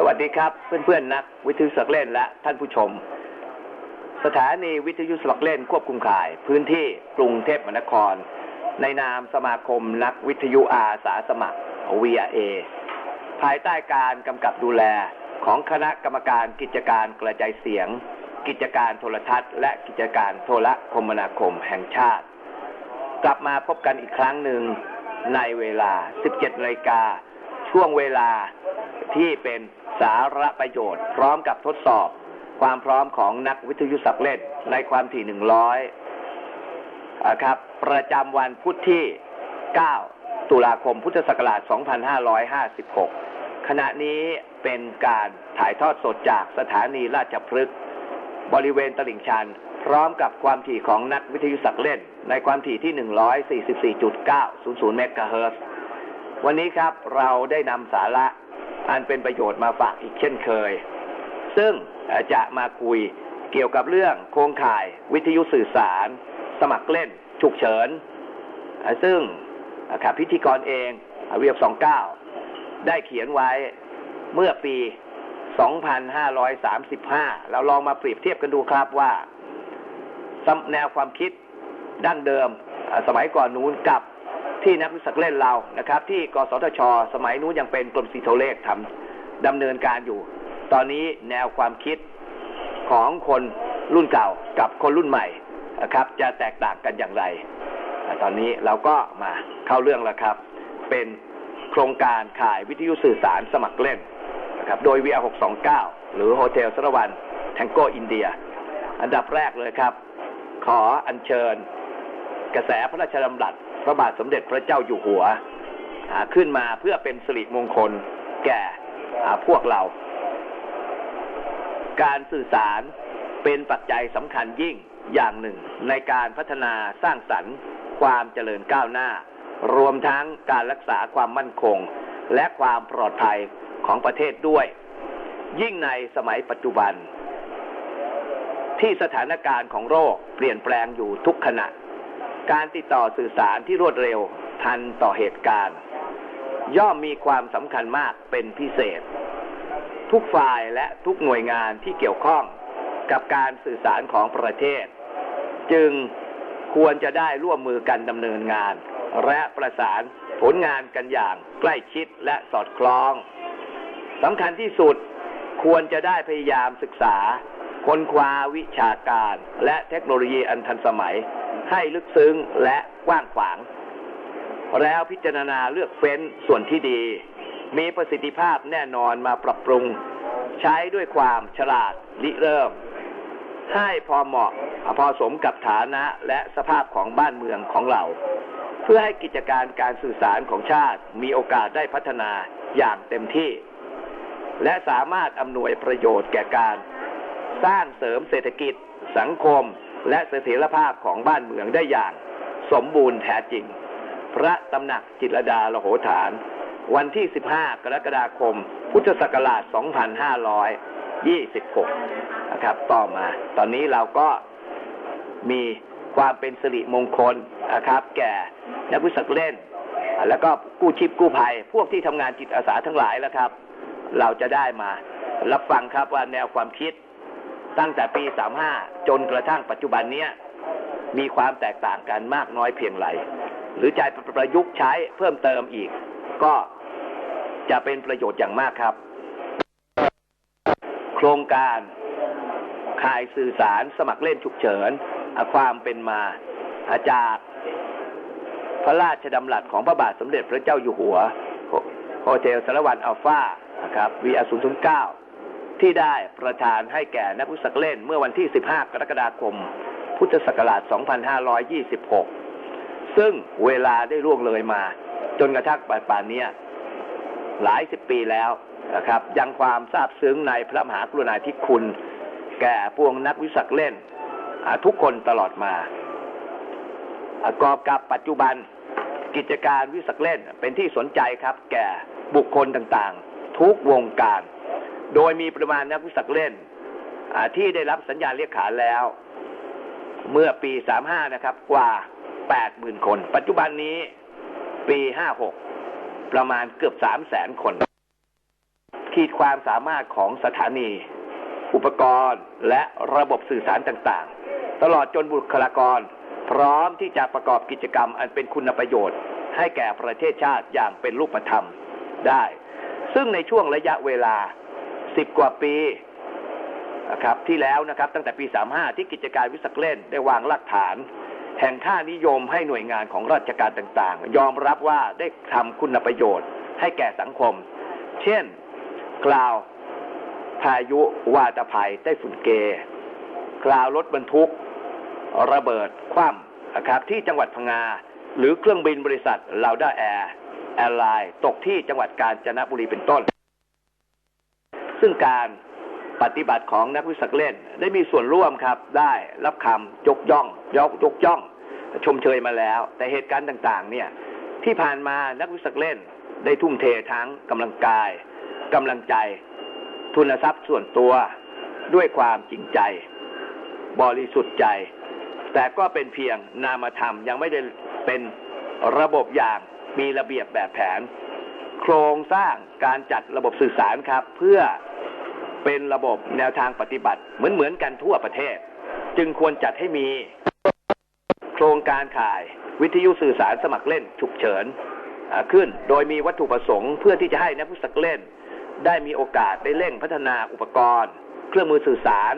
สวัสดีครับ เพื่อนๆนักวิทยุสมัครเล่นและท่านผู้ชม สถานีวิทยุสมัครเล่นควบคุมข่าย พื้นที่กรุงเทพมหานคร ในนามสมาคมนักวิทยุอาสาสมัคร VRA ภายใต้การกำกับดูแลของคณะกรรมการกิจการกระจายเสียง กิจการโทรทัศน์ และกิจการโทรคมนาคมแห่งชาติ กลับมาพบกันอีกครั้งหนึ่งในเวลา 17นาฬิกาช่วงเวลา ที่เป็นสาระประโยชน์ พร้อมกับทดสอบ ความพร้อมของนักวิทยุสักเล่นในความถี่100อ่าครับ ประจำวันพุธที่ 9 ตุลาคมพุทธศักราช 2556 ขณะนี้เป็นการถ่ายทอดสดจากสถานีราชพฤกษ์บริเวณตลิ่งชัน พร้อมกับความถี่ของนักวิทยุสักเล่น ในความถี่ที่ 144.900 เมกะเฮิรตซ์วันนี้ครับเราได้นำสาระ อันเป็นประโยชน์มาฝากอีกเช่นเคย ซึ่งจะมาคุยเกี่ยวกับเรื่องโครงข่ายวิทยุสื่อสาร สมัครเล่น ฉุกเฉิน ซึ่งครับพิธีกรเองเวียบ29 ได้เขียนไว้เมื่อปี 2535 เราลองมาเปรียบเทียบกันดูครับว่า แนวความคิดดั้งเดิมสมัยก่อนนู้นกับ ที่นักวิสักเล่นเรานะครับ ที่กสทช สมัยนู้นยังเป็นกรมสีโทเลขทำดำเนินการอยู่ ตอนนี้แนวความคิดของคนรุ่นเก่ากับคนรุ่นใหม่นะครับ จะแตกต่างกันอย่างไร ตอนนี้เราก็มาเข้าเรื่องแล้วครับ เป็นโครงการขายวิทยุสื่อสารสมัครเล่นนะครับโดย VR 629 หรือโฮเทลสรวันแทงโกอินเดีย อันดับแรกเลยครับ ขออัญเชิญกระแสพระราชดำรัส ระบาทสมเด็จพระเจ้าอยู่หัวขึ้นมาเพื่อเป็นสิริมงคลแก่พวกเรา การสื่อสารเป็นปัจจัยสำคัญยิ่งอย่างหนึ่ง ในการพัฒนาสร้างสรรค์ ความเจริญก้าวหน้า รวมทั้งการรักษาความมั่นคง และความปลอดภัยของประเทศด้วย ยิ่งในสมัยปัจจุบัน ที่สถานการณ์ของโรคเปลี่ยนแปลงอยู่ทุกขณะ การติดต่อสื่อสารที่รวดเร็วทันต่อเหตุการณ์ ย่อมมีความสำคัญมากเป็นพิเศษ ทุกฝ่ายและทุกหน่วยงานที่เกี่ยวข้องกับการสื่อสารของประเทศ จึงควรจะได้ร่วมมือกันดำเนินงาน และประสานผลงานกันอย่างใกล้ชิดและสอดคล้องสำคัญที่สุดควรจะได้พยายามศึกษา ค้นคว้าวิชาการและเทคโนโลยีอันทันสมัย ให้ลึกซึ้งและกว้างขวาง แล้วพิจารณาเลือกเฟ้นส่วนที่ดี มีประสิทธิภาพแน่นอนมาปรับปรุง ใช้ด้วยความฉลาดริเริ่ม ให้พอเหมาะพอสมกับฐานะและสภาพของบ้านเมืองของเรา เพื่อให้กิจการการสื่อสารของชาติมีโอกาสได้พัฒนาอย่างเต็มที่ และสามารถอำนวยประโยชน์แก่การ สร้างเสริมเศรษฐกิจสังคม และเสถียรภาพของบ้านเมืองได้อย่างสมบูรณ์แท้จริง พระตำหนักจิตรดาละโหฐาน วันที่ 15 กรกฎาคม พุทธศักราช 2526 นะครับ ต่อมา ตอนนี้เราก็มีความเป็นสิริมงคลนะครับ แก่นักวิสักเล่น แล้วก็กู้ชีพกู้ภัย พวกที่ทำงานจิตอาสาทั้งหลายแล้วครับ เราจะได้มารับฟังครับว่าแนวความคิด ตั้งแต่ปี 35 จนกระทั่งปัจจุบันเนี้ยมีความแตกต่างกันมากน้อยเพียงไร หรือจะประยุกต์ใช้เพิ่มเติมอีก ก็จะเป็นประโยชน์อย่างมากครับ โครงการข่ายสื่อสารสมัครเล่นฉุกเฉินความเป็นมาจากพระราชดำรัสของพระบาทสมเด็จพระเจ้าอยู่หัวโฮเทลสารวันอัลฟานะครับวีอาศูนย์ศูนย์เก้า ที่ได้ประทานให้แก่นักวิสักเล่น เมื่อวันที่ 15 กรกฎาคม พุทธศักราช 2526 ซึ่งเวลาได้ล่วงเลยมา จนกระทั่งปัจจุบันนี้หลายสิบปีแล้วนะครับ ยังความซาบซึ้งในพระมหากรุณาธิคุณ แก่พวงนักวิสักเล่น ทุกคนตลอดมาประกอบกับปัจจุบันกิจการวิสักเล่นเป็นที่สนใจครับ แก่บุคคลต่างๆ ทุกวงการ โดยมีปริมาณนักวิสักเล่นที่ได้รับสัญญาณเรียกขานแล้ว เมื่อปี 35 นะครับ กว่า 80,000 คน ปัจจุบันนี้ปี 56 ประมาณเกือบ 300,000 คน ขีดความสามารถของสถานี อุปกรณ์และระบบสื่อสารต่างๆ ตลอดจนบุคลากร พร้อมที่จะประกอบกิจกรรมอันเป็นคุณประโยชน์ ให้แก่ประเทศชาติอย่างเป็นรูปธรรมได้ ซึ่งในช่วงระยะเวลา 10กว่าปีนะครับที่แล้วนะครับตั้งแต่ปี 35 ที่กิจการวิสักเล่นได้วางรากฐาน แห่งค่านิยมให้หน่วยงานของราชการต่างๆ ยอมรับว่าได้ทำคุณประโยชน์ ให้แก่สังคม เช่น กล่าวพายุวาตภัยได้ฝุ่นเก กล่าวรถบรรทุก ระเบิดคว่ำนะครับที่จังหวัดพังงา หรือเครื่องบินบริษัทลาวด้าแอร์แอร์ไลน์ตกที่จังหวัดกาญจนบุรีเป็นต้น ซึ่งการปฏิบัติของนักวิสักเล่น ได้มีส่วนร่วมครับ ได้รับคำยกย่องยกยกย่อง ชมเชยมาแล้ว แต่เหตุการณ์ต่างๆ เนี่ยที่ผ่านมานักวิสักเล่น ได้ทุ่มเททั้งกำลังกายกำลังใจ ทุนทรัพย์ส่วนตัวด้วยความจริงใจ บริสุทธิ์ใจ แต่ก็เป็นเพียงนามธรรมยังไม่ได้เป็นระบบอย่างมีระเบียบแบบแผน โครงสร้างการจัดระบบสื่อสารครับ เพื่อ เป็นระบบแนวทางปฏิบัติเหมือนเหมือนกันทั่วประเทศ จึงควรจัดให้มี โครงการข่ายวิทยุสื่อสารสมัครเล่นฉุกเฉินขึ้น โดยมีวัตถุประสงค์เพื่อที่จะให้นักวิสักเล่น ได้มีโอกาสได้เร่งพัฒนาอุปกรณ์ เครื่องมือสื่อสาร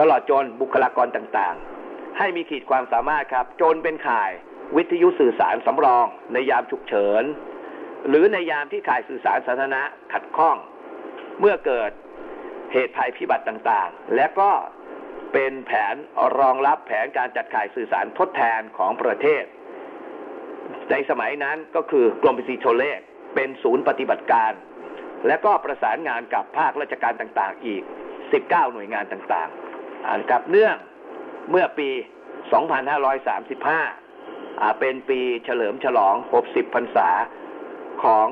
ตลอดจนบุคลากรต่างๆ ให้มีขีดความสามารถครับ จนเป็นข่ายวิทยุสื่อสารสำรอง ในยามฉุกเฉิน หรือในยามที่ข่ายสื่อสารสาธารณะขัดข้อง เมื่อเกิด เหตุภัยพิบัติต่างๆ และก็เป็นแผนรองรับแผนการจัดข่ายสื่อสารทดแทนของประเทศ ในสมัยนั้นก็คือกรมพิซีโทรเลขเป็นศูนย์ปฏิบัติการ และก็ประสานงานกับภาคราชการต่างๆ อีก 19 หน่วยงานต่างๆอ่ากับเนื่องเมื่อปี 2535 เป็นปีเฉลิมฉลอง 60 พรรษาของ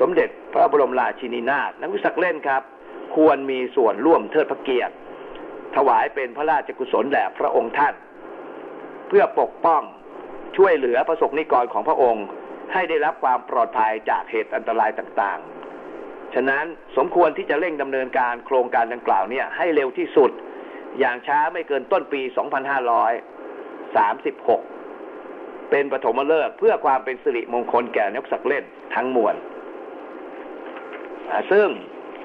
สมเด็จพระบรมราชินีนาถนักวิสักเล่นครับ ควรมีส่วนร่วมเทิดพระเกียรติ ถวายเป็นพระราชกุศลแด่พระองค์ท่าน เพื่อปกป้องช่วยเหลือประสบนิกรของพระองค์ ให้ได้รับความปลอดภัยจากเหตุอันตรายต่างๆ ฉะนั้นสมควรที่จะเร่งดำเนินการโครงการดังกล่าวเนี่ยให้เร็วที่สุด อย่างช้าไม่เกินต้นปี 2536 เป็นปฐมฤกษ์เพื่อความเป็นสิริมงคลแก่นักสักเล่นทั้งมวลซึ่ง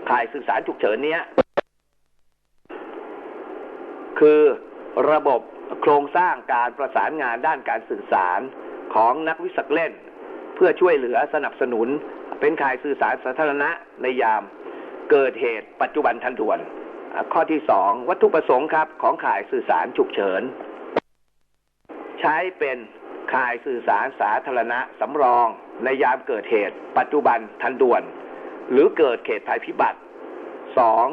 ข่ายสื่อสารฉุกเฉินเนี้ย คือระบบโครงสร้างการประสานงานด้านการสื่อสารของนักวิสักเล่น เพื่อช่วยเหลือสนับสนุน เป็นข่ายสื่อสารสาธารณะในยาม เกิดเหตุปัจจุบันทันด่วน ข้อที่สองวัตถุประสงค์ครับของข่ายสื่อสารฉุกเฉิน ใช้เป็นข่ายสื่อสารสาธารณะสำรอง ในยามเกิดเหตุ ปัจจุบันทันด่วน หรือเกิดเหตุภัยพิบัติสอง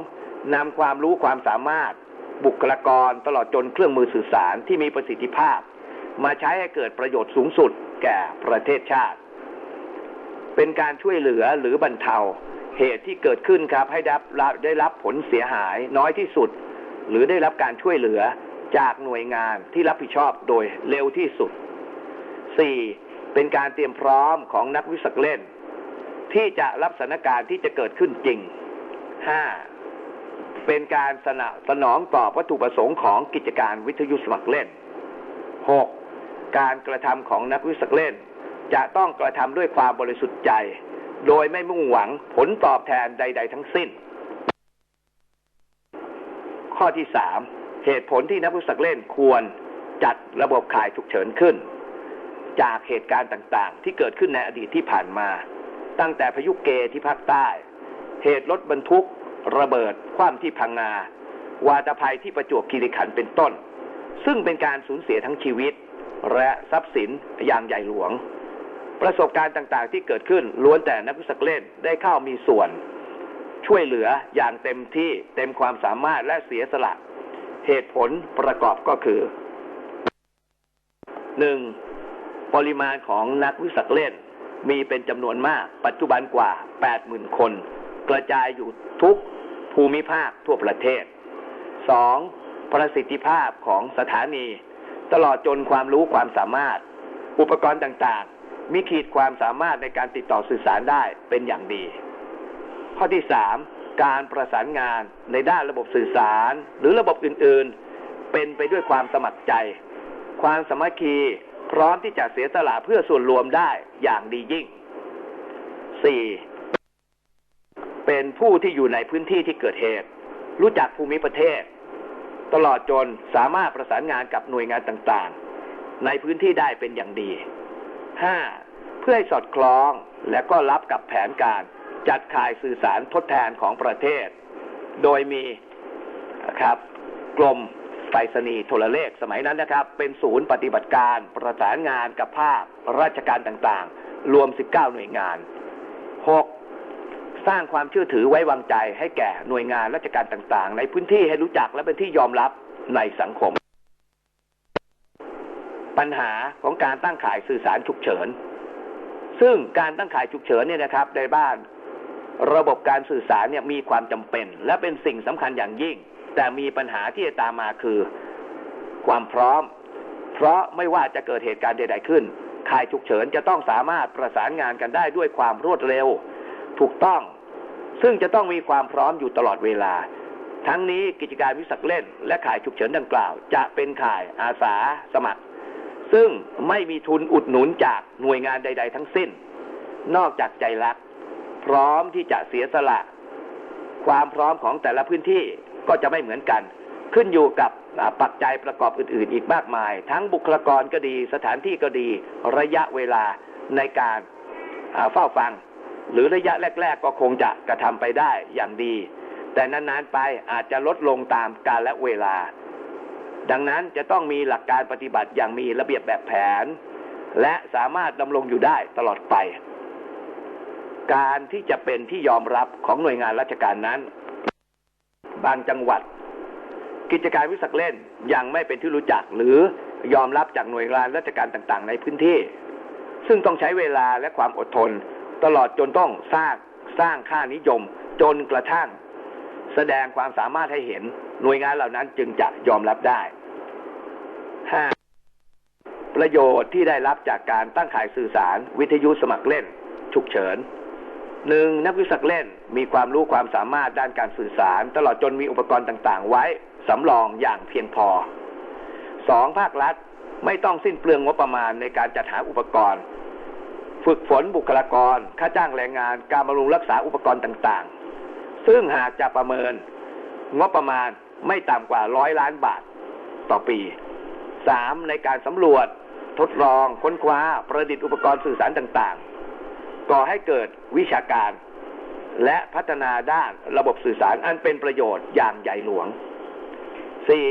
นำความรู้ความสามารถ บุคลากรตลอดจนเครื่องมือสื่อสารที่มีประสิทธิภาพ มาใช้ให้เกิดประโยชน์สูงสุดแก่ประเทศชาติ เป็นการช่วยเหลือหรือบรรเทาเหตุที่เกิดขึ้นครับให้ได้รับได้รับผลเสียหายน้อยที่สุด หรือได้รับการช่วยเหลือจากหน่วยงานที่รับผิดชอบโดยเร็วที่สุด 4. เป็นการเตรียมพร้อมของนักวิสักเล่น ที่จะรับสถานการณ์ที่จะเกิดขึ้นจริง 5. เป็นการสนสนองตอบวัตถุประสงค์ของกิจการวิทยุสมัครเล่น 6. กการกระทำของนักวิสักเล่น จะต้องกระทำด้วยความบริสุทธิ์ใจ โดยไม่มุ่งหวังผลตอบแทนใด ๆ ทั้งสิ้น ข้อที่สามเหตุผลที่นักวิสักเล่นควรจัดระบบขายฉุกเฉินขึ้น จากเหตุการณ์ต่างๆ ที่เกิดขึ้นในอดีตที่ผ่านมา ตั้งแต่พายุเกที่ภาคใต้ เหตุรถบรรทุก ระเบิดคว่ำที่พังงา วาตภัยที่ประจวบคีรีขันธ์เป็นต้น ซึ่งเป็นการสูญเสียทั้งชีวิต และทรัพย์สินอย่างใหญ่หลวง ประสบการณ์ต่างๆที่เกิดขึ้นล้วนแต่นักวิสักเล่นได้เข้ามีส่วน ช่วยเหลืออย่างเต็มที่เต็มความสามารถและเสียสละเหตุผลประกอบก็คือหนึ่งปริมาณของนักวิสักเล่น มีเป็นจำนวนมาก ปัจจุบันกว่า 80,000 คน กระจายอยู่ทุกภูมิภาคทั่วประเทศ 2. ประสิทธิภาพของสถานี ตลอดจนความรู้ความสามารถ อุปกรณ์ต่างๆ มีขีดความสามารถในการติดต่อสื่อสารได้เป็นอย่างดี ข้อที่สามการประสานงานในด้านระบบสื่อสาร หรือระบบอื่นๆ เป็นไปด้วยความสมัครใจ ความสมัคคี พร้อมที่จะเสียสละเพื่อส่วนรวมได้อย่างดียิ่งสี่เป็นผู้ที่อยู่ในพื้นที่ที่เกิดเหตุ รู้จักภูมิประเทศ ตลอดจนสามารถประสานงานกับหน่วยงานต่างๆ ในพื้นที่ได้เป็นอย่างดี 5. เพื่อให้สอดคล้องและก็รับกับแผนการจัดข่ายสื่อสารทดแทนของประเทศ โดยมีครับกรม ไปรษณีย์โทรเลขสมัยนั้นนะครับ เป็นศูนย์ปฏิบัติการประสานงานกับภาคราชการต่างๆ รวม 19 หน่วยงาน 6. สร้างความเชื่อถือไว้วางใจให้แก่หน่วยงานราชการต่างๆ ในพื้นที่ให้รู้จักและเป็นที่ยอมรับในสังคม ปัญหาของการตั้งขายสื่อสารฉุกเฉิน ซึ่งการตั้งขายฉุกเฉินเนี่ยนะครับในบ้านระบบการสื่อสารเนี่ยมีความจำเป็น และเป็นสิ่งสำคัญอย่างยิ่ง แต่มีปัญหาที่จะตามมาคือความพร้อม เพราะไม่ว่าจะเกิดเหตุการณ์ใด ๆ ขึ้นข่ายฉุกเฉินจะต้องสามารถประสานงานกันได้ด้วยความรวดเร็ว ถูกต้อง ซึ่งจะต้องมีความพร้อมอยู่ตลอดเวลา ทั้งนี้กิจการวิสักเล่น และข่ายฉุกเฉินดังกล่าว จะเป็นข่ายอาสาสมัคร ซึ่งไม่มีทุนอุดหนุนจากหน่วยงานใด ๆ ทั้งสิ้น นอกจากใจรัก พร้อมที่จะเสียสละ ความพร้อมของแต่ละพื้นที่ ก็จะไม่เหมือนกัน ขึ้นอยู่กับปัจจัยประกอบอื่น ๆ อีกมากมาย ทั้งบุคลากรก็ดี สถานที่ก็ดี ระยะเวลาในการเฝ้าฟัง หรือระยะแรก ๆ ก็คงจะกระทำไปได้อย่างดี แต่นาน ๆ ไปอาจจะลดลงตามกาลและเวลา ดังนั้นจะต้องมีหลักการปฏิบัติอย่างมีระเบียบแบบแผน และสามารถดำรงอยู่ได้ตลอดไป การที่จะเป็นที่ยอมรับของหน่วยงานราชการนั้น บางจังหวัด กิจการวิสักเล่นยังไม่เป็นที่รู้จักหรือยอมรับจากหน่วยงานราชการต่างๆ ในพื้นที่ ซึ่งต้องใช้เวลาและความอดทน ตลอดจนต้องสร้างสร้างค่านิยม จนกระทั่ง แสดงความสามารถให้เห็นหน่วยงานเหล่านั้นจึงจะยอมรับได้ 5. ประโยชน์ที่ได้รับจากการตั้งขายสื่อสารวิทยุสมัครเล่น ฉุกเฉิน หนึ่งนักวิสักเล่นมีความรู้ความสามารถด้านการสื่อสาร ตลอดจนมีอุปกรณ์ต่างๆ ไว้สำรองอย่างเพียงพอสองภาครัฐไม่ต้องสิ้นเปลืองงบประมาณในการจัดหาอุปกรณ์ ฝึกฝนบุคลากร ค่าจ้างแรงงาน การบำรุงรักษาอุปกรณ์ต่างๆ ซึ่งหากจะประเมิน งบประมาณไม่ต่ำกว่าร้อยล้านบาทต่อปีสามในการสำรวจ ทดลองค้นคว้าประดิษฐ์อุปกรณ์สื่อสารต่างๆ ก่อให้เกิดวิชาการ และพัฒนาด้านระบบสื่อสารอันเป็นประโยชน์อย่างใหญ่หลวงสี่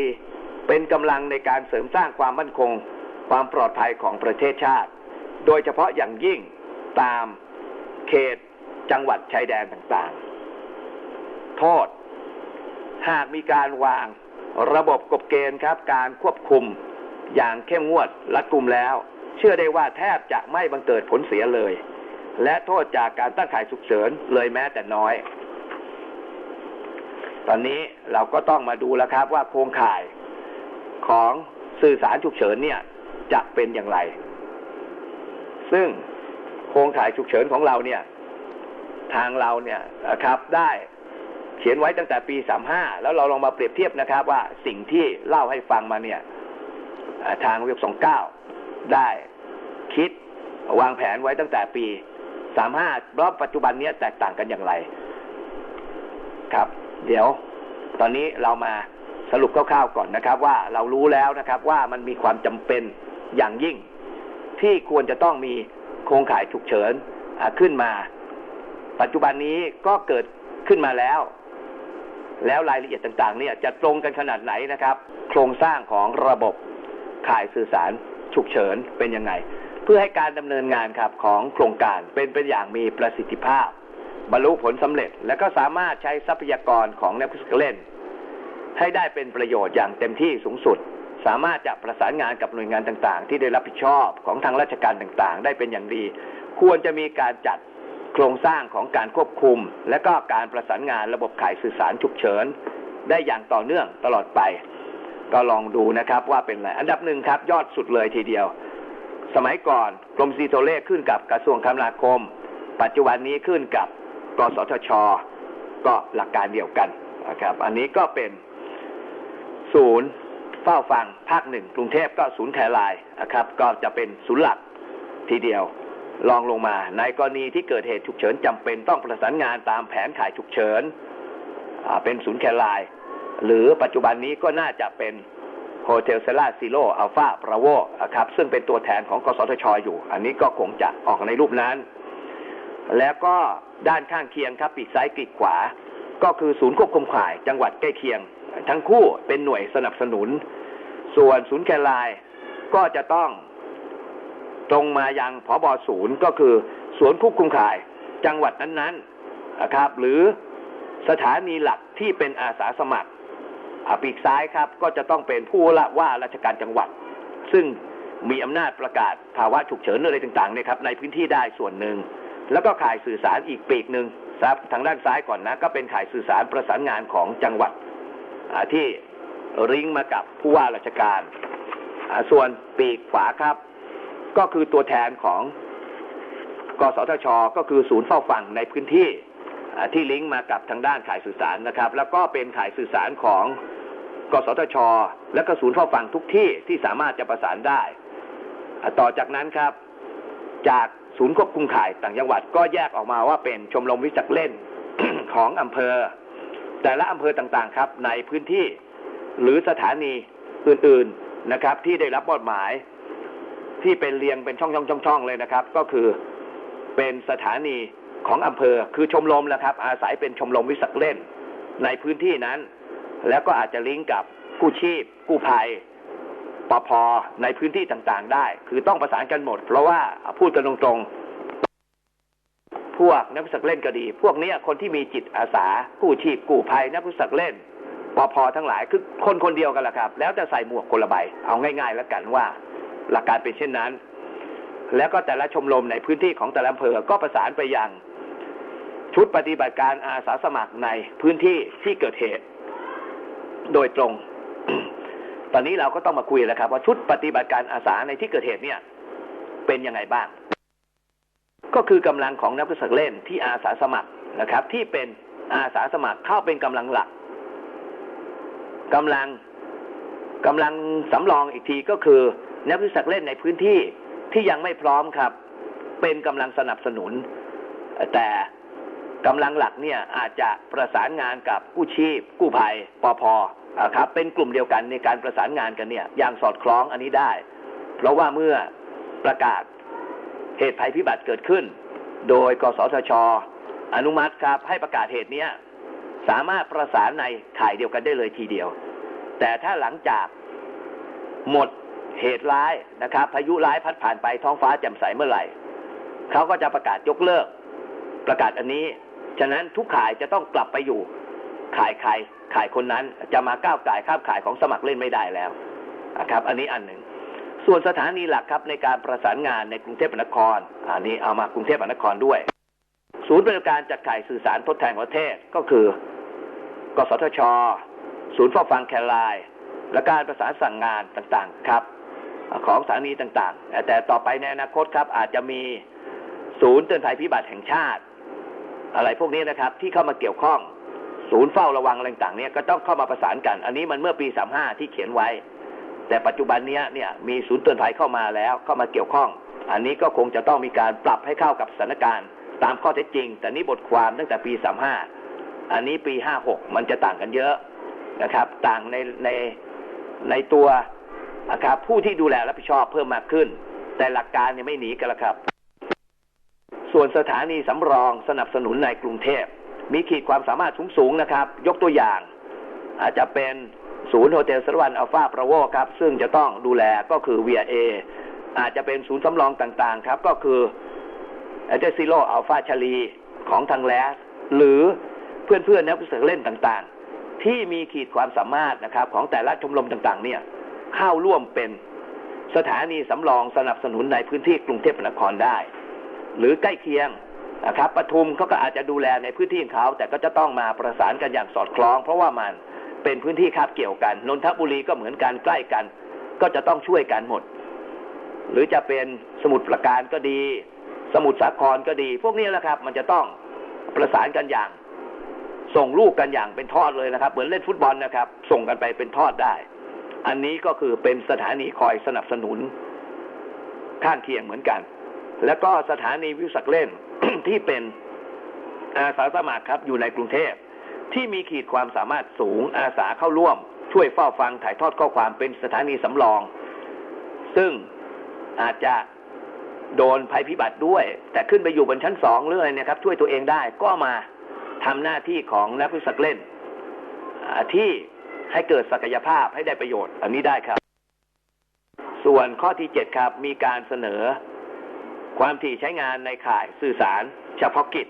เป็นกำลังในการเสริมสร้างความมั่นคง ความปลอดภัยของประเทศชาติ โดยเฉพาะอย่างยิ่งตามเขตจังหวัดชายแดนต่างๆ โทษ หากมีการวางระบบกฎเกณฑ์ครับการควบคุมอย่างเข้มงวดรัดกุมแล้ว เชื่อได้ว่าแทบจะไม่บังเกิดผลเสียเลย และโทษจากการตั้งข่ายฉุกเฉินเลยแม้แต่น้อย ตอนนี้เราก็ต้องมาดูแล้วครับว่าโครงข่ายของสื่อสารฉุกเฉินเนี่ยจะเป็นอย่างไร ซึ่งโครงข่ายฉุกเฉินของเราเนี่ย ทางเราเนี่ยนะครับได้เขียนไว้ตั้งแต่ปี 35 แล้วเราลองมาเปรียบเทียบนะครับ ว่าสิ่งที่เล่าให้ฟังมาเนี่ยทางเว็บ 29 ได้คิดวางแผนไว้ตั้งแต่ปี 35แล้วปัจจุบันเนี้ยแตกต่างกันอย่างไร ครับ เดี๋ยว ตอนนี้เรามาสรุปคร่าวๆก่อนนะครับ ว่าเรารู้แล้วนะครับ ว่ามันมีความจำเป็นอย่างยิ่ง ที่ควรจะต้องมีโครงข่ายฉุกเฉินขึ้นมา ปัจจุบันนี้ก็เกิดขึ้นมาแล้ว แล้วรายละเอียดต่างๆ เนี่ยจะตรงกันขนาดไหนนะครับ โครงสร้างของระบบข่ายสื่อสารฉุกเฉินเป็นยังไง พื่อให้การดำเนินงานครับของโครงการเป็นไปอย่างมีประสิทธิภาพ บรรลุผลสำเร็จ และก็สามารถใช้ทรัพยากรของนักพิสกเล่น ให้ได้เป็นประโยชน์อย่างเต็มที่สูงสุด สามารถจะประสานงานกับหน่วยงานต่างๆ ที่ได้รับผิดชอบของทางราชการต่างๆ ได้เป็นอย่างดี ควรจะมีการจัดโครงสร้างของการควบคุม และก็การประสานงานระบบข่ายสื่อสารฉุกเฉิน ได้อย่างต่อเนื่องตลอดไป ก็ลองดูนะครับว่าเป็นอะไรอันดับหนึ่งครับ ยอดสุดเลยทีเดียว สมัยก่อนกรมซีโทเลขขึ้นกับกระทรวงคมนาคม ปัจจุบันนี้ขึ้นกับกสทช ก็หลักการเดียวกันนะครับ อันนี้ก็เป็นศูนย์เฝ้าฟังภาคหนึ่งกรุงเทพก็ศูนย์แคลายนะครับ ก็จะเป็นศูนย์หลักทีเดียวลองลงมา ในกรณีที่เกิดเหตุฉุกเฉินจำเป็นต้องประสานงานตามแผนข่ายฉุกเฉินเป็นศูนย์แคลายหรือปัจจุบันนี้ก็น่าจะเป็น โฮเทลเซล่าซีโรอัลฟาบราโวครับซึ่งเป็นตัวแทนของกสทชอยู่ อันนี้ก็คงจะออกในรูปนั้น แล้วก็ด้านข้างเคียงครับปีกซ้ายปีกขวา ก็คือศูนย์ควบคุมข่าย จังหวัดใกล้เคียง ทั้งคู่เป็นหน่วยสนับสนุน ส่วนศูนย์แคลายก็จะต้องตรงมายังผอบอศูนย์ก็คือสวนควบคุมข่ายจังหวัดนั้นๆนะครับ หรือสถานีหลักที่เป็นอาสาสมัคร ปีกซ้ายครับก็จะต้องเป็นผู้ละว่าราชการจังหวัด ซึ่งมีอำนาจประกาศภาวะฉุกเฉินอะไรต่างๆเนี่ยครับในพื้นที่ได้ส่วนหนึ่ง แล้วก็ข่ายสื่อสารอีกปีกหนึ่งครับทางด้านซ้ายก่อนนะ ก็เป็นข่ายสื่อสารประสานงานของจังหวัดที่ริงก์มากับผู้ว่าราชการส่วนปีกขวาครับ ก็คือตัวแทนของกสทช ก็คือศูนย์เฝ้าฟังในพื้นที่ที่ลิงก์มากับทางด้านข่ายสื่อสารนะครับ แล้วก็เป็นข่ายสื่อสารของ กสทช และก็ศูนย์เฝ้าฟังทุกที่ที่สามารถจะประสานได้ ต่อจากนั้นครับ จากศูนย์ควบคุมข่ายต่างจังหวัดก็แยกออกมาว่าเป็นชมรมวิจักเล่นของอำเภอ แต่ละอำเภอต่างๆครับ ในพื้นที่หรือสถานีอื่นๆนะครับ ที่ได้รับมอบหมาย ที่เป็นเรียงเป็นช่องช่องช่องช่องเลยนะครับ ก็คือเป็นสถานีของอำเภอ คือชมรมแหละครับ อาศัยเป็นชมรมวิสักเล่น ในพื้นที่นั้น แล้วก็อาจจะลิงก์กับกู้ชีพ กู้ภัยปพในพื้นที่ต่างๆ ได้ คือต้องประสานกันหมด เพราะว่าพูดกันตรงๆ พวกนักวิสักเล่นก็ดี พวกเนี้ยคนที่มีจิตอาสากู้ชีพกู้ภัยนักวิสักเล่นปพทั้งหลายคือคนคนเดียวกันแหละครับ แล้วจะใส่หมวกคนละใบเอาง่าย ๆ แล้วกันว่า หลักการเป็นเช่นนั้น แล้วก็แต่ละชมรมในพื้นที่ของแต่ละอำเภอก็ประสานไปยังชุดปฏิบัติการอาสาสมัครในพื้นที่ที่เกิดเหตุ โดยตรง ตอนนี้เราก็ต้องมาคุยแล้วครับ ว่าชุดปฏิบัติการอาสาในที่เกิดเหตุเนี่ย เป็นยังไงบ้าง ก็คือกำลังของนักศึกษาเล่นที่อาสาสมัครนะครับ ที่เป็นอาสาสมัครเข้าเป็นกำลังหลักกำลังกำลังสำรองอีกทีก็คือ นักวิสักเล่นในพื้นที่ที่ยังไม่พร้อมครับ เป็นกำลังสนับสนุน แต่กำลังหลักเนี่ยอาจจะประสานงานกับกู้ชีพ กู้ภัยปพอ่า ครับเป็นกลุ่มเดียวกันในการประสานงานกันเนี่ยอย่างสอดคล้องอันนี้ได้ เพราะว่าเมื่อประกาศเหตุภัยพิบัติเกิดขึ้น โดยกสทช อนุมัติครับให้ประกาศเหตุเนี้ยสามารถประสานในข่ายเดียวกันได้เลยทีเดียว แต่ถ้าหลังจากหมดเหตุร้ายนะครับพายุร้ายพัดผ่านไปท้องฟ้าแจ่มใสเมื่อไหร่เขาก็จะประกาศยกเลิก ประกาศอันนี้ ฉะนั้นทุกข่ายจะต้องกลับไปอยู่ข่ายใคร ขายคนนั้นจะมาก้าวไก่ข้ามขายของสมัครเล่นไม่ได้แล้วนะครับ อันนี้อันหนึ่ง ส่วนสถานีหลักครับในการประสานงานในกรุงเทพมหานคร อันนี้เอามากรุงเทพมหานครด้วย ศูนย์บริการจัดข่ายสื่อสารทดแทนประเทศก็คือกสทช ศูนย์เฝ้าฟังแคลายและการประสานสั่งงานต่างๆครับ ของสถานีต่างๆ แต่ต่อไปในอนาคตครับ อาจจะมีศูนย์เตือนภัยพิบัติแห่งชาติ อะไรพวกนี้นะครับที่เข้ามาเกี่ยวข้อง ศูนย์เฝ้าระวังอะไรต่างเนี่ยก็ต้องเข้ามาประสานกัน อันนี้มันเมื่อปี 35 ที่เขียนไว้ แต่ปัจจุบันเนี้ยเนี่ยมีศูนย์เตือนภัยเข้ามาแล้วเข้ามาเกี่ยวข้อง อันนี้ก็คงจะต้องมีการปรับให้เข้ากับสถานการณ์ตามข้อเท็จจริง แต่นี่บทความตั้งแต่ปี 35 อันนี้ปี 56 มันจะต่างกันเยอะนะครับ ต่างในในในตัวนะครับผู้ที่ดูแลรับผิดชอบเพิ่มมากขึ้น แต่หลักการเนี่ยไม่หนีกันละครับ ส่วนสถานีสำรองสนับสนุนในกรุงเทพ มีขีดความสามารถสูงๆนะครับ ยกตัวอย่าง อาจจะเป็นศูนย์โฮเทลสรวันอัลฟาประโวครับ ซึ่งจะต้องดูแลก็คือ VIA อาจจะเป็นศูนย์สำรองต่างๆ ครับ ก็คือเอเจซิโลอัลฟาชาลีของทางแลสหรือเพื่อนๆนักวิจัยเล่นต่างๆ ที่มีขีดความสามารถนะครับ ของแต่ละชมรมต่างๆ เนี่ยเข้าร่วมเป็นสถานีสำรองสนับสนุนในพื้นที่กรุงเทพมหานครได้ หรือใกล้เคียง นะครับปทุมเขาก็อาจจะดูแลในพื้นที่ของเขา แต่ก็จะต้องมาประสานกันอย่างสอดคล้อง เพราะว่ามันเป็นพื้นที่คาบเกี่ยวกันนนทบุรีก็เหมือนกันใกล้กัน ก็จะต้องช่วยกันหมด หรือจะเป็นสมุดประการก็ดี สมุดสาครก็ดี พวกนี้แหละครับ มันจะต้องประสานกันอย่างสส่งลูกกันอย่างเป็นทอดเลยนะครับ เหมือนเล่นฟุตบอลนะครับ ส่งกันไปเป็นทอดได้ อันนี้ก็คือเป็นสถานีคอยสนับสนุนข้างเคียงเหมือนกัน แล้วก็สถานีวิวสักเล่น ที่เป็นอาสาสมัครครับอยู่ในกรุงเทพที่มีขีดความสามารถสูงอาสาเข้าร่วม ช่วยเฝ้าฟังถ่ายทอดข้อความเป็นสถานีสำรอง ซึ่งอาจจะโดนภัยพิบัติด้วย แต่ขึ้นไปอยู่บนชั้นสองเรื่อยนะครับ ช่วยตัวเองได้ก็มาทำหน้าที่ของนักวิสักเล่น ที่ให้เกิดศักยภาพให้ได้ประโยชน์ อันนี้ได้ครับ ส่วนข้อที่เจ็ดครับมีการเสนอ ความถี่ใช้งานในข่ายสื่อสารเฉพาะกิจ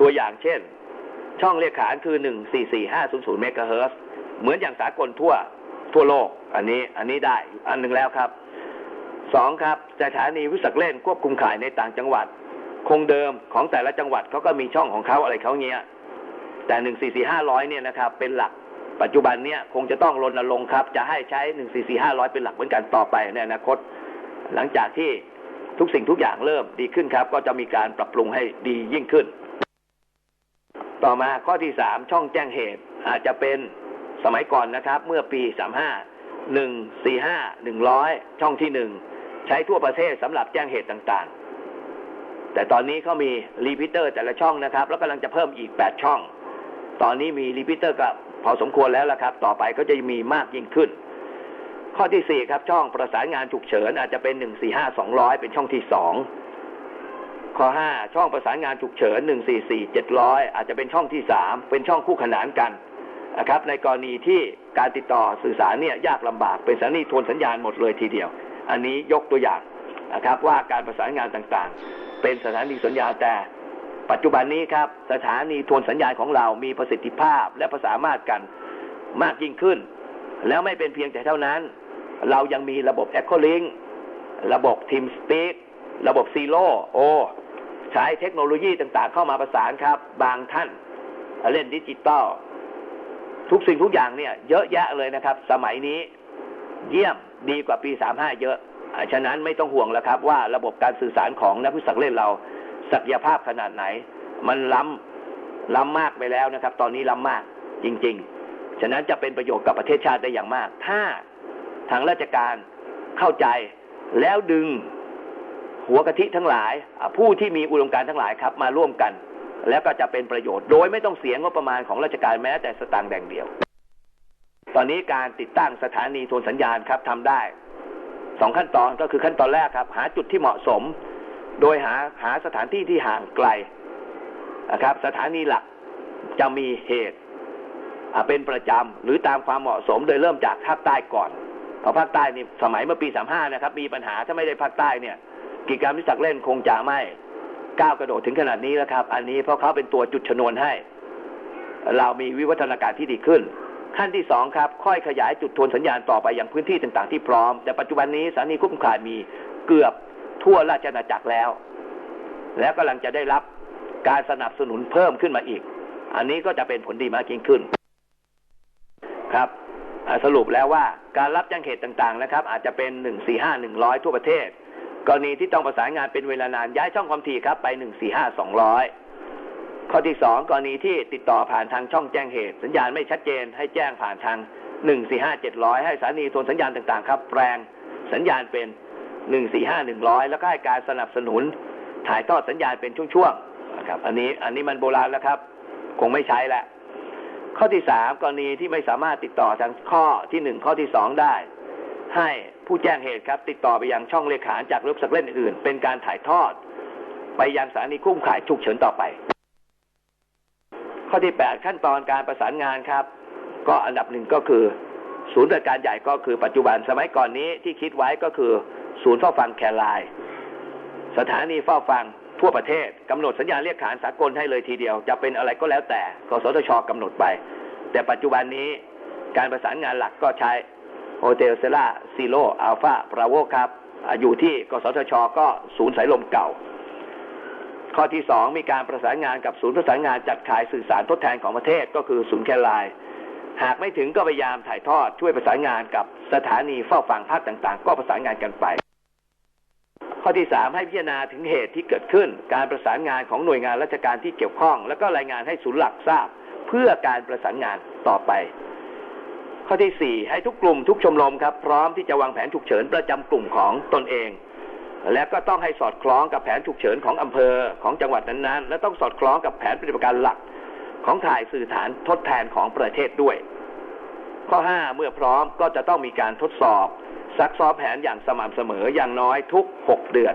ตัวอย่างเช่น ช่องเรียกขานคือ 144.500เมกะเฮิรตซ์เหมือนอย่างสากลทั่วทั่วโลก อันนี้อันนี้ได้อันหนึ่งแล้วครับสองครับสถานีวิสักเล่นควบคุมข่ายในต่างจังหวัด คงเดิมของแต่ละจังหวัดเขาก็มีช่องของเขาอะไรเขาเงี้ย แต่หนึ่งสี่สี่ห้าร้อยเนี่ยนะครับ เป็นหลักปัจจุบันเนี่ยคงจะต้องรณรงค์ครับ จะให้ใช้หนึ่งสี่สี่ห้าร้อยเป็นหลักเหมือนกันต่อไปในอนาคต หลังจากที่ ทุกสิ่งทุกอย่างเริ่มดีขึ้นครับ ก็จะมีการปรับปรุงให้ดียิ่งขึ้น ต่อมาข้อที่สามช่องแจ้งเหตุอาจจะเป็นสมัยก่อนนะครับ เมื่อปีสามห้าหนึ่งสี่ห้าหนึ่งร้อยช่องที่หนึ่งใช้ทั่วประเทศสำหรับแจ้งเหตุต่างๆ แต่ตอนนี้เขามีรีพิเตอร์แต่ละช่องนะครับ แล้วกำลังจะเพิ่มอีกแปดช่อง ตอนนี้มีรีพิเตอร์ก็พอสมควรแล้วละครับ ต่อไปก็จะมีมากยิ่งขึ้น ข้อที่สี่ครับ ช่องประสานงานฉุกเฉิน อาจจะเป็นหนึ่งสี่ห้าสองร้อยเป็นช่องที่สองข้อห้าช่องประสานงานฉุกเฉินหนึ่งสี่สี่เจ็ดร้อยอาจจะเป็นช่องที่สามเป็นช่องคู่ขนานกันนะครับ ในกรณีที่การติดต่อสื่อสารเนี่ยยากลำบากเป็นสถานีทวนสัญญาณหมดเลยทีเดียว อันนี้ยกตัวอย่างนะครับว่าการประสานงานต่างๆ เป็นสถานีสัญญาณแต่ปัจจุบันนี้ครับสถานีทวนสัญญาณของเรามีประสิทธิภาพและประสามารถกันมากยิ่งขึ้น แล้วไม่เป็นเพียงแต่เท่านั้น เรายังมีระบบ Echo Link ระบบ TeamSpeak ระบบ Zero โอใช้เทคโนโลยีต่างๆ เข้ามาประสานครับ บางท่านเล่นดิจิตอลทุกสิ่งทุกอย่างเนี่ย เยอะแยะเลยนะครับ สมัยนี้เยี่ยมดีกว่าปี 35 เยอะ ฉะนั้นไม่ต้องห่วงแล้วครับว่าระบบการสื่อสารของนักวิสักเล่นเรา ศักยภาพขนาดไหน มันล้ำล้ำมากไปแล้วนะครับ ตอนนี้ล้ำมากจริง ๆ ฉะนั้นจะเป็นประโยชน์กับประเทศชาติได้อย่างมาก ถ้า ทางราชการเข้าใจ แล้วดึงหัวกะทิทั้งหลาย ผู้ที่มีอุดมการณ์ทั้งหลายครับ มาร่วมกัน แล้วก็จะเป็นประโยชน์ โดยไม่ต้องเสียงบประมาณของราชการแม้แต่สตางค์แดงเดียว ตอนนี้การติดตั้งสถานีโทรสัญญาณครับทำได้สองขั้นตอนก็คือขั้นตอนแรกครับ หาจุดที่เหมาะสม โดยหาหาสถานที่ที่ห่างไกลนะครับ สถานีหลักจะมีเหตุเป็นประจำหรือตามความเหมาะสมโดยเริ่มจากภาคใต้ก่อน พราะภาคใต้นี่สมัยเมื่อปีสามห้านะครับ มีปัญหาถ้าไม่ได้ภาคใต้เนี่ย กิจกรรมที่สักเล่นคงจะไม่ก้าวกระโดดถึงขนาดนี้แล้วครับ อันนี้เพราะเขาเป็นตัวจุดชนวนให้ เรามีวิวัฒนาการที่ดีขึ้น ขั้นที่สองครับ ค่อยขยายจุดทวนสัญญาณต่อไปอยังพื้นที่ต่างๆที่พร้อม แต่ปัจจุบันนี้สถานีควบคุมข่ายมีเกือบทั่วราชอาณาจักรแล้ว แล้วกำลังจะได้รับการสนับสนุนเพิ่มขึ้นมาอีก อันนี้ก็จะเป็นผลดีมากยิ่งขึ้นครับ สรุปแล้วว่าการรับแจ้งเหตุต่างๆนะครับ อาจจะเป็นหนึ่งสี่ห้าหนึ่งร้อยทั่วประเทศ กรณีที่ต้องประสานงานเป็นเวลานานย้ายช่องความถี่ครับไปหนึ่งสี่ห้าสองร้อยข้อที่สองกรณีที่ติดต่อผ่านทางช่องแจ้งเหตุ สัญญาณไม่ชัดเจนให้แจ้งผ่านทางหนึ่งสี่ห้าเจ็ดร้อยให้สถานีโทรสัญญาณต่างๆครับแปลงสัญญาณเป็นหนึ่งสี่ห้าหนึ่งร้อยแล้วก็ให้การสนับสนุนถ่ายทอดสัญญาณเป็นช่วงๆนะครับอันนี้อันนี้มันโบราณแล้วครับ คงไม่ใช้แล้ว ข้อที่สามกรณีที่ไม่สามารถติดต่อทางข้อที่หนึ่งข้อที่สองได้ ให้ผู้แจ้งเหตุครับ ติดต่อไปยังช่องเลขาจากรถสักเล่นอื่น เป็นการถ่ายทอด ไปยังสถานีคุ้มขายฉุกเฉินต่อไป ข้อที่แปดขั้นตอนการประสานงานครับ ก็อันดับหนึ่งก็คือ ศูนย์บริการใหญ่ก็คือปัจจุบันสมัยก่อนนี้ที่คิดไว้ก็คือ ศูนย์เฝ้าฟังแคร์ไลสถานีเฝ้าฟัง ทั่วประเทศกำหนดสัญญาเรียกขานสากลให้เลยทีเดียว จะเป็นอะไรก็แล้วแต่กสทชกำหนดไป แต่ปัจจุบันนี้การประสานงานหลักก็ใช้โฮเทลเซล่าซีโร่อัลฟาบราโวครับอยู่ที่กสทช ก็ศูนย์สายลมเก่า ข้อที่สองมีการประสานงานกับศูนย์ประสานงานจัดขายสื่อสารทดแทนของประเทศก็คือศูนย์แคร์ไลหากไม่ถึงก็พยายามถ่ายทอดช่วยประสานงานกับสถานีเฝ้าฟังภาคต่างๆ ก็ประสานงานกันไป ข้อที่สามให้พิจารณาถึงเหตุที่เกิดขึ้น การประสานงานของหน่วยงานราชการที่เกี่ยวข้อง แล้วก็รายงานให้ศูนย์หลักทราบ เพื่อการประสานงานต่อไป ข้อที่สี่ให้ทุกกลุ่มทุกชมรมครับพร้อมที่จะวางแผนฉุกเฉินประจำกลุ่มของตนเอง และก็ต้องให้สอดคล้องกับแผนฉุกเฉินของอำเภอของจังหวัดนั้นๆ และต้องสอดคล้องกับแผนปฏิบัติการหลักของถ่ายสื่อฐานทดแทนของประเทศด้วย ข้อ 5 เมื่อพร้อมก็จะต้องมีการทดสอบ ซักซ้อมแผนอย่างสม่ำเสมออย่างน้อยทุก 6 เดือน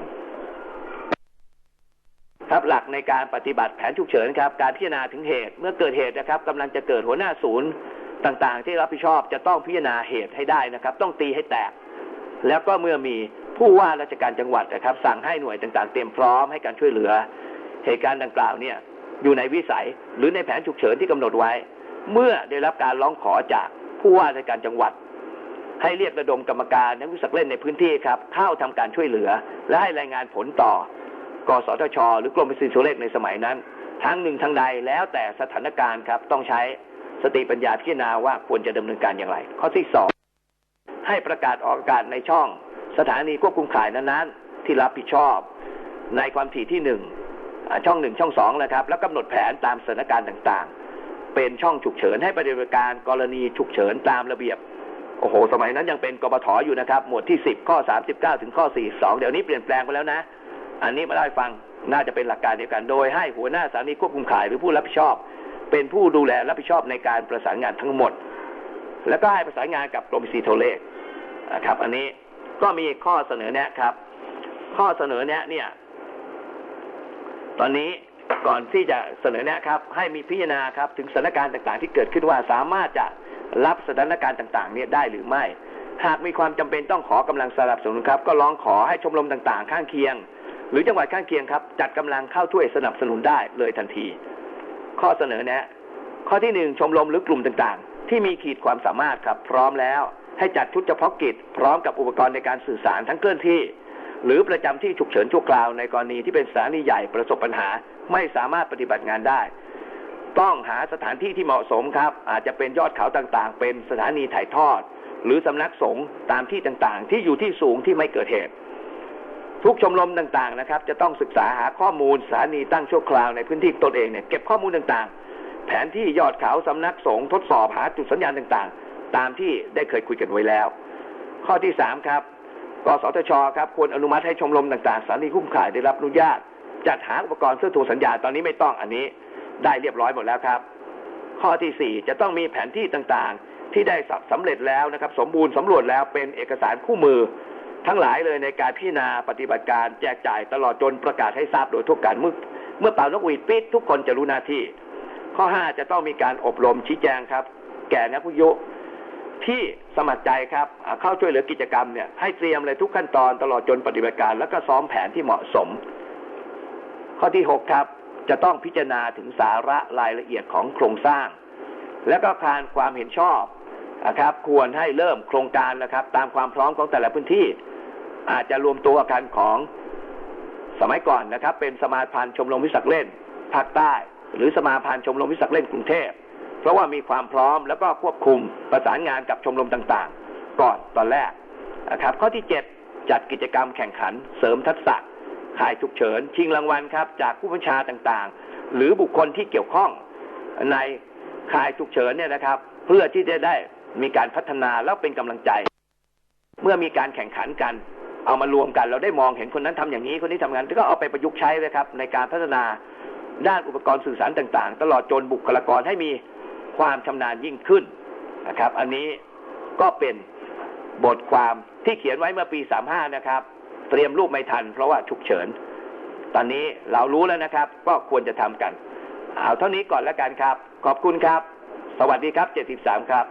ครับหลักในการปฏิบัติแผนฉุกเฉินครับ การพิจารณาถึงเหตุเมื่อเกิดเหตุนะครับกำลังจะเกิดหัวหน้าศูนย์ต่างๆ ที่รับผิดชอบจะต้องพิจารณาเหตุให้ได้นะครับ ต้องตีให้แตก แล้วก็เมื่อมีผู้ว่าราชการจังหวัดนะครับ สั่งให้หน่วยต่างๆ เตรียมพร้อมให้การช่วยเหลือ เหตุการณ์ดังกล่าวเนี่ยอยู่ในวิสัยหรือในแผนฉุกเฉินที่กำหนดไว้ เมื่อได้รับการร้องขอจากผู้ว่าราชการจังหวัด ให้เรียกระดมกรรมการนักวิสักเล่นในพื้นที่ครับเข้าทำการช่วยเหลือ และให้รายงานผลต่อกสทช หรือกรมวิศวตัวเลขในสมัยนั้นทั้งหนึ่งทางใดแล้วแต่สถานการณ์ครับต้องใช้สติปัญญาพิจารณาว่าควรจะดำเนินการอย่างไร ข้อที่สองให้ประกาศออกอากาศในช่อง สถานีควบคุมข่ายนั้นๆ ที่รับผิดชอบ ในความถี่ที่หนึ่งช่องหนึ่งช่องสองนะครับ แล้วกำหนดแผนตามสถานการณ์ต่างๆ เป็นช่องฉุกเฉินให้ปฏิบัติการกรณีฉุกเฉินตามระเบียบ โอ้โห สมัยนั้นยังเป็นกบถอยู่นะครับ หมวดที่สิบข้อสามสิบเก้าถึงข้อสี่สองเดี๋ยวนี้เปลี่ยนแปลงไปแล้วนะ อันนี้มาได้ฟังน่าจะเป็นหลักการเดียวกัน โดยให้หัวหน้าสถานีควบคุมขายหรือผู้รับผิดชอบ เป็นผู้ดูแลรับผิดชอบในการประสานงานทั้งหมด แล้วก็ให้ประสานงานกับกรมวิศวโทรเลขนะครับ อันนี้ก็มีข้อเสนอแนะครับ ข้อเสนอแนะเนี่ย ตอนนี้ก่อนที่จะเสนอแนะครับ ให้มีพิจารณาครับถึงสถานการณ์ต่างๆ ที่เกิดขึ้นว่าสามารถจะ รับสถานการณ์ต่างๆเนี่ยได้หรือไม่ หากมีความจำเป็นต้องขอกำลังสนับสนุนครับ ก็ร้องขอให้ชมรมต่างๆ ข้างเคียง หรือจังหวัดข้างเคียงครับ จัดกำลังเข้าช่วยสนับสนุนได้เลยทันที ข้อเสนอแนะ ข้อที่หนึ่งชมรมหรือกลุ่มต่างๆ ที่มีขีดความสามารถครับพร้อมแล้ว ให้จัดชุดเฉพาะกิจ พร้อมกับอุปกรณ์ในการสื่อสารทั้งเคลื่อนที่ หรือประจำที่ฉุกเฉินชั่วคราวในกรณีที่เป็นสถานีใหญ่ประสบปัญหา ไม่สามารถปฏิบัติงานได้ ต้องหาสถานที่ที่เหมาะสมครับ อาจจะเป็นยอดเขาต่างๆ เป็นสถานีถ่ายทอด หรือสำนักสงฆ์ตามที่ต่างๆ ที่อยู่ที่สูงที่ไม่เกิดเหตุ ทุกชมรมต่างๆนะครับ จะต้องศึกษาหาข้อมูลสถานีตั้งชั่วคราวในพื้นที่ตนเองเนี่ยเก็บข้อมูลต่างๆ แผนที่ยอดเขาสำนักสงฆ์ทดสอบหาจุดสัญญาณต่างๆ ตามที่ได้เคยคุยกันไว้แล้ว ข้อที่สามครับกสทชครับควรอนุมัติให้ชมรมต่างๆสถานีคุ้มข่ายได้รับอนุญาตจัดหาอุปกรณ์เพื่อทวงสัญญาณตอนนี้ไม่ต้องอันนี้ ได้เรียบร้อยหมดแล้วครับ ข้อที่สี่จะต้องมีแผนที่ต่างๆ ที่ได้สำเร็จแล้วนะครับ สมบูรณ์สำรวจแล้วเป็นเอกสารคู่มือ ทั้งหลายเลยในการพิจารณาปฏิบัติการแจกจ่ายตลอดจนประกาศให้ทราบโดยทุกการเมื่อเมื่อเป่านกหวีดปิดทุกคนจะรู้หน้าที่ ข้อห้าจะต้องมีการอบรมชี้แจงครับ แก่นักวิทยุที่สมัครใจครับเข้าช่วยเหลือกิจกรรมเนี่ยให้เตรียมเลยทุกขั้นตอนตลอดจนปฏิบัติการ แล้วก็ซ้อมแผนที่เหมาะสม ข้อที่หกครับ จะต้องพิจารณาถึงสาระรายละเอียดของโครงสร้าง และก็การความเห็นชอบนะครับควรให้เริ่มโครงการนะครับ ตามความพร้อมของแต่ละพื้นที่ อาจจะรวมตัวกันของสมัยก่อนนะครับ เป็นสมาพันธ์ชมรมวิสักเล่นภาคใต้ หรือสมาพันธ์ชมรมวิสักเล่นกรุงเทพเพราะว่ามีความพร้อมแล้วก็ควบคุมประสานงานกับชมรมต่างๆ ก่อนตอนแรกนะครับ ข้อที่เจ็ดจัดกิจกรรมแข่งขันเสริมทักษะ ข่ายฉุกเฉิน ชิงรางวัลครับ จากผู้บัญชาต่างๆ หรือบุคคลที่เกี่ยวข้องในข่ายฉุกเฉินเนี่ยนะครับ เพื่อที่จะได้มีการพัฒนาแล้วเป็นกำลังใจ เมื่อมีการแข่งขันกันเอามารวมกันเราได้มองเห็นคนนั้นทำอย่างนี้คนนี้ทำงานก็เอาไปประยุกต์ใช้เลยครับ ในการพัฒนาด้านอุปกรณ์สื่อสารต่างๆ ตลอดจนบุคลากรให้มีความชำนาญยิ่งขึ้นนะครับ อันนี้ก็เป็นบทความที่เขียนไว้เมื่อปี 35 นะครับ เตรียมรูปไม่ทัน เพราะว่าฉุกเฉิน ตอนนี้เรารู้แล้วนะครับ ก็ควรจะทำกัน เอาเท่านี้ก่อนแล้วกันครับ ขอบคุณครับ สวัสดีครับ 73 ครับ